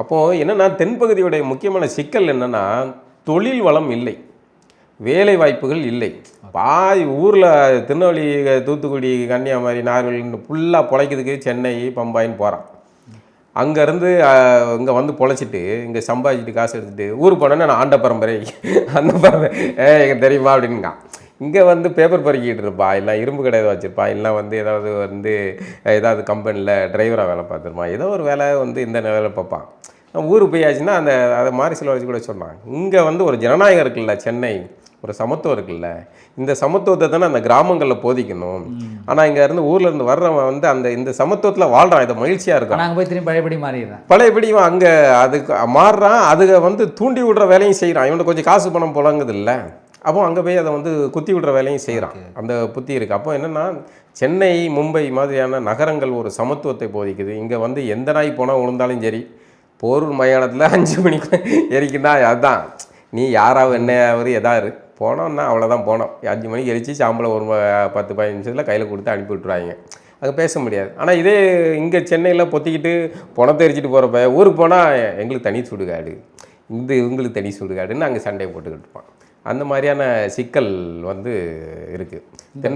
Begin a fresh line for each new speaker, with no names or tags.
அப்போது என்னென்னா தென்பகுதியுடைய முக்கியமான சிக்கல் என்னென்னா தொழில் வளம் இல்லை. வேலை வாய்ப்புகள் இல்லை. பாதி ஊரில் திருநெல்வேலி தூத்துக்குடி கன்னியாகுமரி நாகர்கோவில் ஃபுல்லாக பொழைக்கிறதுக்கு சென்னை பம்பாயின்னு போகிறான் அங்கேருந்து இங்கே வந்து பொழைச்சிட்டு இங்கே சம்பாதிச்சிட்டு காசு எடுத்துகிட்டு ஊருக்கு போனோன்னா நான் ஆண்ட பரம்பரை. அந்த பரம்பரை. ஏ எனக்கு தெரியுமா அப்படின்னுங்க. இங்கே வந்து பேப்பர் பறிக்கிட்டு இருப்பா இல்லை இரும்பு கடை வச்சுருப்பா இல்லை வந்து ஏதாவது வந்து ஏதாவது கம்பெனியில் டிரைவராக வேலை பார்த்துருப்பான் ஏதோ ஒரு வேலை வந்து இந்த வேலை பார்ப்பான். ஊருக்கு போயாச்சுன்னா அந்த அதை மாதிரி சில வச்சு கூட சொன்னாங்க இங்கே வந்து ஒரு ஜனநாயகம் இருக்குல்ல சென்னை ஒரு சமத்துவம் இருக்குல்ல இந்த சமத்துவத்தை தானே அந்த கிராமங்களில் போதிக்கணும். ஆனால் இங்கே இருந்து ஊர்ல இருந்து வர்றவன் வந்து அந்த இந்த சமத்துவத்தில் வாழ்றான் இதை மகிழ்ச்சியாக இருக்கான்.
நாங்கள் போய் திரும்பி பழையபடி மாறிடுறேன்.
பழையபடி அங்கே அதுக்கு மாறுறான் அதுக வந்து தூண்டி விடுற வேலையும் செய்கிறான் இவனுக்கு கொஞ்சம் காசு பணம் புழங்குது இல்லை அப்போ அங்கே போய் அதை வந்து குத்தி விடுற வேலையும் செய்கிறான் அந்த புத்தி இருக்குது அப்போ என்னென்னா சென்னை மும்பை மாதிரியான நகரங்கள் ஒரு சமத்துவத்தை போதிக்குது. இங்கே வந்து எந்த நாய் போனால் விழுந்தாலும் சரி போரூர் மயானத்தில் அஞ்சு மணிக்கு எரிக்குன்னா அதுதான் நீ யாராவது என்னையாவது எதாரு போனோம்னா அவ்வளோதான் போனோம். அஞ்சு மணிக்கு எரிச்சு சாம்பலம் ஒரு பத்து பதினஞ்சு நிமிஷத்தில் கையில் கொடுத்து அனுப்பி விட்ருவாங்க அங்கே பேச முடியாது. ஆனால் இதே இங்கே சென்னையில் பொத்திக்கிட்டு பணத்தை எரிச்சிட்டு போகிறப்ப ஊருக்கு போனால் எங்களுக்கு தனி சுடுகாடு. இந்த இவங்களுக்கு தனி சுடுகாடுன்னு அங்கே சண்டையை போட்டுக்கிட்டு இருப்பான். அந்த மாதிரியான சிக்கல் வந்து இருக்குது தென்